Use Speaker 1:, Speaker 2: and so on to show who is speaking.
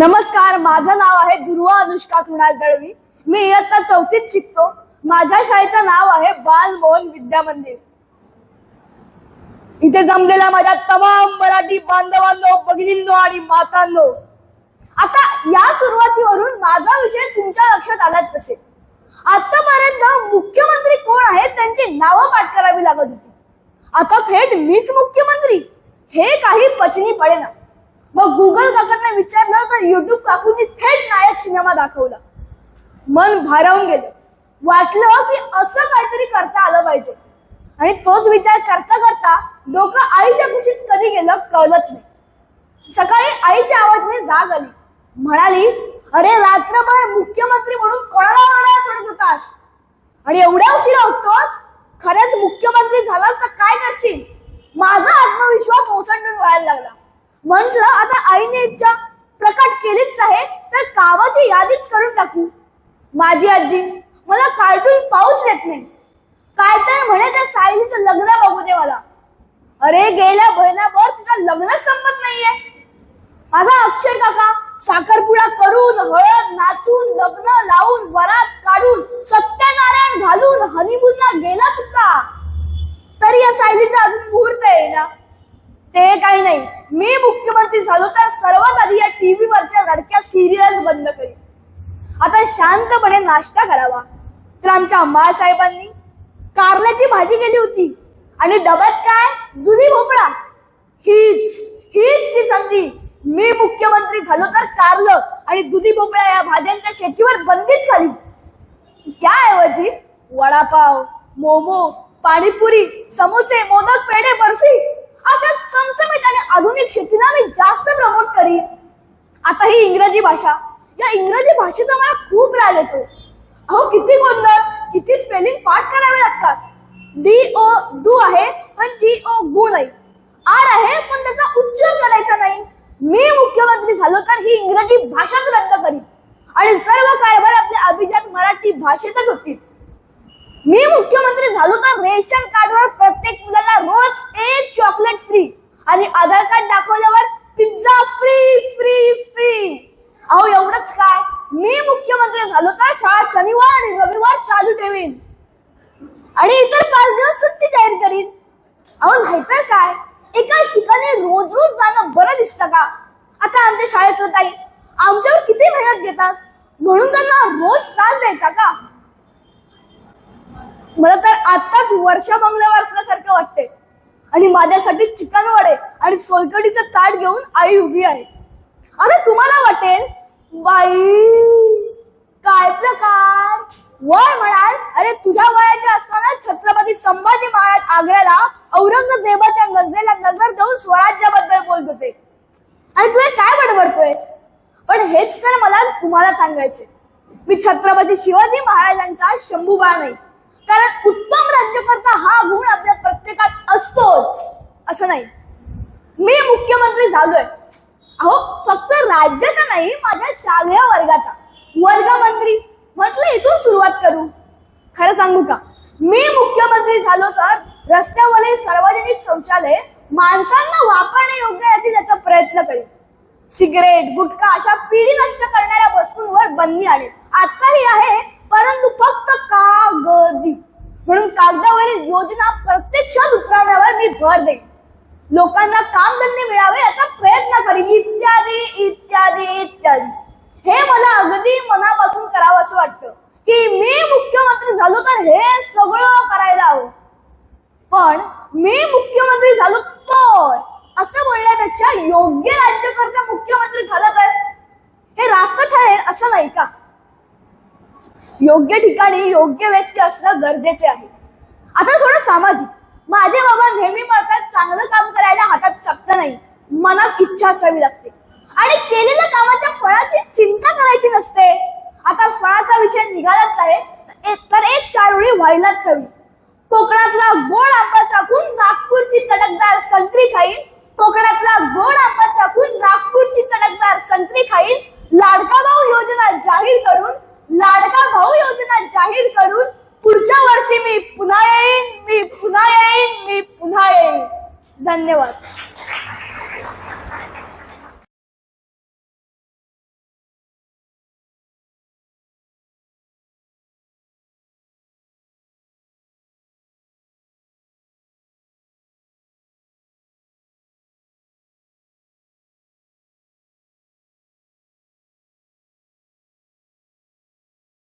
Speaker 1: नमस्कार माझं नाव आहे दुर्वा अनुष्का कुणाल दळवी. मी इयत्ता चौथीत शिकतो. माझ्या शाळेचं नाव आहे बालमोहन विद्या मंदिर. इथे जमलेल्या माझ्या तमाम मराठी बांधवांनो भगिनींनो आणि मातांनो आता या सुरुवातीवरून माझा विषय तुमच्या लक्षात आलाच असेल. आतापर्यंत मुख्यमंत्री कोण आहेत त्यांची नावं पाठ करावी लागत होती. आता थेट मीच मुख्यमंत्री? हे काही पचनी पडेना. मग गुगल काकांना विचारलं तर युट्यूब काकूंनी थेट नायक सिनेमा दाखवला. मन भारावून गेलं. वाटलं की असं काहीतरी करता आलं पाहिजे. आणि तोच विचार करता करता डोकं आईच्या कुशीत कधी गेलं कळलंच नाही. सकाळी आईच्या आवाजाने जाग आली. म्हणाली अरे रात्रभर मुख्यमंत्री म्हणून कोणाला मारायला सोडत होतास? आणि एवढ्या उशिरा उठतोस खरंच मुख्यमंत्री झालास तर काय करशील? माझा आत्मविश्वास ओसंडून व्हायला लागला. म्हंटल आता आईने इच्छा प्रकट केलीच आहे तर कामाची यादीच करून टाकू. माझी आजी मला कार्टून पाहूच देत नाही. काय तर म्हणे त्या सायलीचं लग्न बघू दे मला. अरे गेल्या महिन्याभर तिचा लग्नच संपत नाहीये. माझा अक्षय काका साखरपुडा करून हळद नाचून लग्न लावून वरात काढून सत्यनारायण घालून हनीमूनला गेला सुद्धा. तरी या सायलीचा अजून मुहूर्त येईना. ते काही नाही. मी मुख्यमंत्री झालो तर सर्वात आधी या टीव्हीवरच्या लडक्या सिरियल्स बंद करीन. आता शांतपणे नाश्ता करावा. तर आमच्या मासाहेबांनी कारल्याची भाजी केली होती. आणि डब्यात काय? दुधी भोपळा. हीच हीच ती संधी. मी मुख्यमंत्री झालो तर कारलं आणि दुधी भोपळा या भाज्यांच्या शेतीवर बंदीच घाली त्याऐवजी वडापाव मोमो पाणीपुरी समोसे मोदक पेढे बर्फी अशा चमचमीत आणि आधुनिक शेतीला मी जास्त प्रमोट करीन. आता ही इंग्रजी भाषा. या इंग्रजी भाषेचा मला खूप राग येतो. अहो किती गोंधळ किती स्पेलिंग पाठ करावे लागतात. डी ओ डू आहे पण जी ओ गु नाही. आर आहे पण त्याचा उच्चार करायचा नाही. मी मुख्यमंत्री झालो तर ही इंग्रजी भाषाच रद्द करीन. आणि सर्व कारभार आपल्या अभिजात मराठी भाषेतच होतील. मी मुख्यमंत्री झालो तर रेशन कार्डवर प्रत्येक मुलाला रोज एक आणि आधार कार्ड दाखवल्यावर पिझ्झा फ्री फ्री फ्री अहो एवढंच काय? मी मुख्यमंत्री झालो तर शाळा शनिवार आणि रविवार चालू ठेवीन. आणि इतर पाच दिवस सुट्टी जाहीर करीन. अहो नाहीतर काय? एकाच ठिकाणी रोज रोज जाणं बरं दिसतं का? आता आमच्या शाळेतलं ताई आमच्यावर किती मेहनत घेतात? म्हणून त्यांना रोज त्रास द्यायचा का? मला तर आताच वर्ष बंगल्यावर असल्यासारखं वाटते आणि माझ्यासाठी चिकन वडे आणि सोलकडीचं ताट घेऊन आई उभी आहे. अरे तुम्हाला वाटेल बाई काय प्रकार? वय म्हणाल अरे तुझ्या वयाचे असताना छत्रपती संभाजी महाराज आग्र्याला औरंगजेबाच्या गजलेला नजर देऊन स्वराज्याबद्दल बोलत होते. आणि तुला काय बडबडतोयस? पण हेच तर मला तुम्हाला सांगायचे मी छत्रपती शिवाजी महाराजांचा शंभूबा नाही. कारण उत्तम राज्यकर्ता हा गुण आपल्या प्रत्येकात असतोच. असं नाही. मी मुख्यमंत्री झालोय. अहो फक्त राज्याचा नाही माझ्या शालेय वर्गाचा. वर्गमंत्री. म्हटलं इथून सुरुवात करू. खरं सांगू का? मी मुख्यमंत्री झालो तर रस्त्यावरील सार्वजनिक शौचालय माणसांना वापरणे योग्य याची याचा प्रयत्न करेल सिगरेट गुटखा अशा पिढी नष्ट करणाऱ्या वस्तूंवर बंदी आणेल आताही आहे परंतु फक्त कागदी. म्हणून कागदावरील योजना प्रत्यक्षात उतरवण्यावर मी भर देईन. लोकांना कामधंदे मिळावे याचा प्रयत्न करीन. इत्यादी इत्यादी इत्यादी. हे मला अगदी मनापासून करावं असं वाटतं. की मी मुख्यमंत्री झालो तर हे सगळं करायला हवं. पण मी मुख्यमंत्री झालो तर असं बोलण्यापेक्षा योग्य राज्यकर्ता मुख्यमंत्री झाला तर? हे रास्त ठरेल असं नाही का? योग्य ठिकाणी योग्य व्यक्ती असणं गरजेचे आहे. आता थोडं सामाजिक. माझे बाबा नेहमी म्हणतात चांगलं काम करायला हातात चपलं नाही मनात इच्छा असावी लागते. आणि केलेल्या कामाच्या फळाची चिंता करायची नसते. आता फळाचा विषय निघालाच आहे तर एक चारोळी व्हायलाच हवी. कोकणातला गोड आंबा चाकून नागपूरची चटकदार संत्री खाईल कोकणातला गोड आंबा चाकून नागपूरची चटकदार संत्री खाईल लाडका भाऊ योजना जाहीर करून लाडका जाहीर करून पुढच्या वर्षी मी पुन्हा येईन मी पुन्हा येईन मी पुन्हा येईन. धन्यवाद.